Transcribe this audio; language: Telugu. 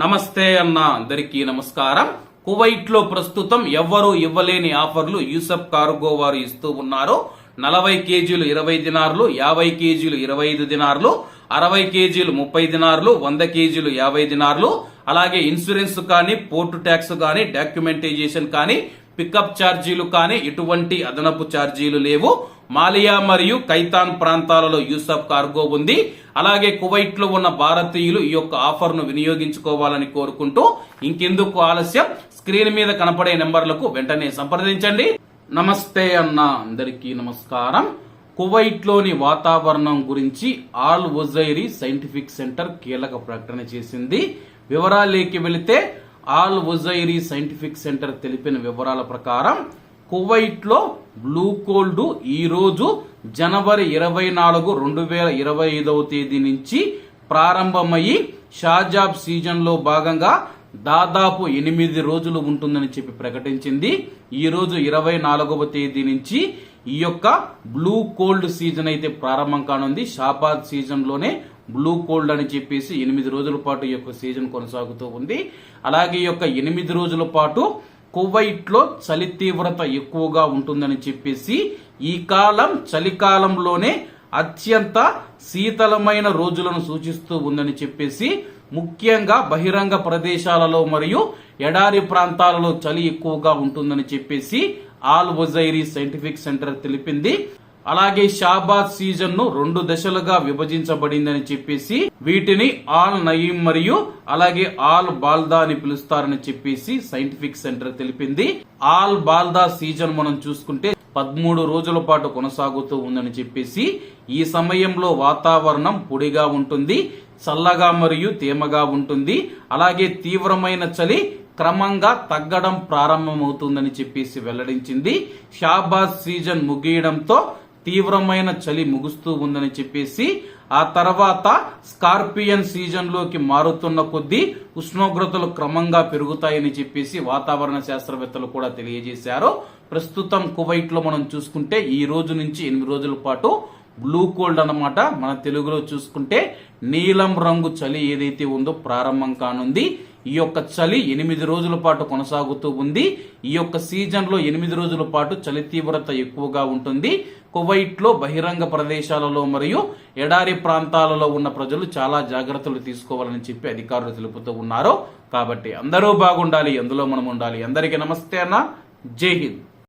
నమస్తే అన్న అందరికీ నమస్కారం. కువైట్లో ప్రస్తుతం ఎవ్వరూ ఇవ్వలేని ఆఫర్లు యూసఫ్ కార్గో వారు ఇస్తూ ఉన్నారు. నలభై కేజీలు ఇరవై దినార్లు యాభై కేజీలు ఇరవై ఐదు దినార్లు అరవై కేజీలు ముప్పై దినార్లు వంద కేజీలు యాభై దినార్లు. అలాగే ఇన్సూరెన్స్ కానీ పోర్టు ట్యాక్స్ కానీ డాక్యుమెంటైజేషన్ కానీ పికప్ ఛార్జీలు కానీ ఎటువంటి అదనపు ఛార్జీలు లేవు. మాలియా మరియు కైతాన్ ప్రాంతాలలో యూసఫ్ కార్గో ఉంది. అలాగే కువైట్లో ఉన్న భారతీయులు ఈ యొక్క ఆఫర్ను వినియోగించుకోవాలని కోరుకుంటూ ఇంకెందుకు ఆలస్యం? స్క్రీన్ మీద కనపడే నెంబర్లకు వెంటనే సంప్రదించండి. నమస్తే అన్న అందరికీ నమస్కారం. కువైట్లోని వాతావరణం గురించి ఆల్ ఒజైరీ సైంటిఫిక్ సెంటర్ కీలక ప్రకటన చేసింది. వివరాలేకి వెళితే ఆల్ ఉజైరీ సైంటిఫిక్ సెంటర్ తెలిపిన వివరాల ప్రకారం కువైట్లో బ్లూ కోల్డ్ ఈరోజు జనవరి ఇరవై నాలుగు రెండు వేల ఇరవై ఐదవ తేదీ నుంచి ప్రారంభమయ్యి షాజాబ్ సీజన్లో భాగంగా దాదాపు ఎనిమిది రోజులు ఉంటుందని చెప్పి ప్రకటించింది. ఈరోజు ఇరవై నాలుగవ తేదీ నుంచి ఈ యొక్క బ్లూ కోల్డ్ సీజన్ అయితే ప్రారంభం కానుంది. షాబాద్ సీజన్లోనే బ్లూ కోల్డ్ అని చెప్పేసి ఎనిమిది రోజుల పాటు ఈ యొక్క సీజన్ కొనసాగుతూ ఉంది. అలాగే ఈ యొక్క ఎనిమిది రోజుల పాటు కువైట్లో చలి తీవ్రత ఎక్కువగా ఉంటుందని చెప్పేసి ఈ కాలం చలికాలంలోనే అత్యంత శీతలమైన రోజులను సూచిస్తూ ఉందని చెప్పేసి ముఖ్యంగా బహిరంగ ప్రదేశాలలో మరియు ఎడారి ప్రాంతాలలో చలి ఎక్కువగా ఉంటుందని చెప్పేసి ఆల్ ఒజైరీ సైంటిఫిక్ సెంటర్ తెలిపింది. అలాగే షాబాద్ సీజన్ను రెండు దశలుగా విభజించబడిందని చెప్పేసి వీటిని ఆల్ నయీం మరియు అలాగే ఆల్ బాల్దా అని పిలుస్తారని చెప్పేసి సైంటిఫిక్ సెంటర్ తెలిపింది. ఆల్ బాల్దా సీజన్ మనం చూసుకుంటే పదమూడు రోజుల పాటు కొనసాగుతూ ఉందని చెప్పేసి ఈ సమయంలో వాతావరణం పొడిగా ఉంటుంది చల్లగా మరియు తేమగా ఉంటుంది. అలాగే తీవ్రమైన చలి క్రమంగా తగ్గడం ప్రారంభమవుతుందని చెప్పేసి వెల్లడించింది. షాబాజ్ సీజన్ ముగియడంతో తీవ్రమైన చలి ముగుస్తూ ఉందని చెప్పేసి ఆ తర్వాత స్కార్పియన్ సీజన్లోకి మారుతున్న కొద్దీ ఉష్ణోగ్రతలు క్రమంగా పెరుగుతాయని చెప్పేసి వాతావరణ శాస్త్రవేత్తలు కూడా తెలియజేశారు. ప్రస్తుతం కువైట్లో మనం చూసుకుంటే ఈ రోజు నుంచి ఎనిమిది రోజుల పాటు బ్లూ కోల్డ్ అన్నమాట. మన తెలుగులో చూసుకుంటే నీలం రంగు చలి ఏదైతే ఉందో ప్రారంభం కానుంది. ఈ యొక్క చలి ఎనిమిది రోజుల పాటు కొనసాగుతూ ఉంది. ఈ యొక్క సీజన్లో ఎనిమిది రోజుల పాటు చలి తీవ్రత ఎక్కువగా ఉంటుంది. కువైట్లో బహిరంగ ప్రదేశాలలో మరియు ఎడారి ప్రాంతాలలో ఉన్న ప్రజలు చాలా జాగ్రత్తలు తీసుకోవాలని చెప్పి అధికారులు తెలుపుతూ ఉన్నారు. కాబట్టి అందరూ బాగుండాలి ఎందులో మనం ఉండాలి. అందరికీ నమస్తే అన్న. జై హింద్.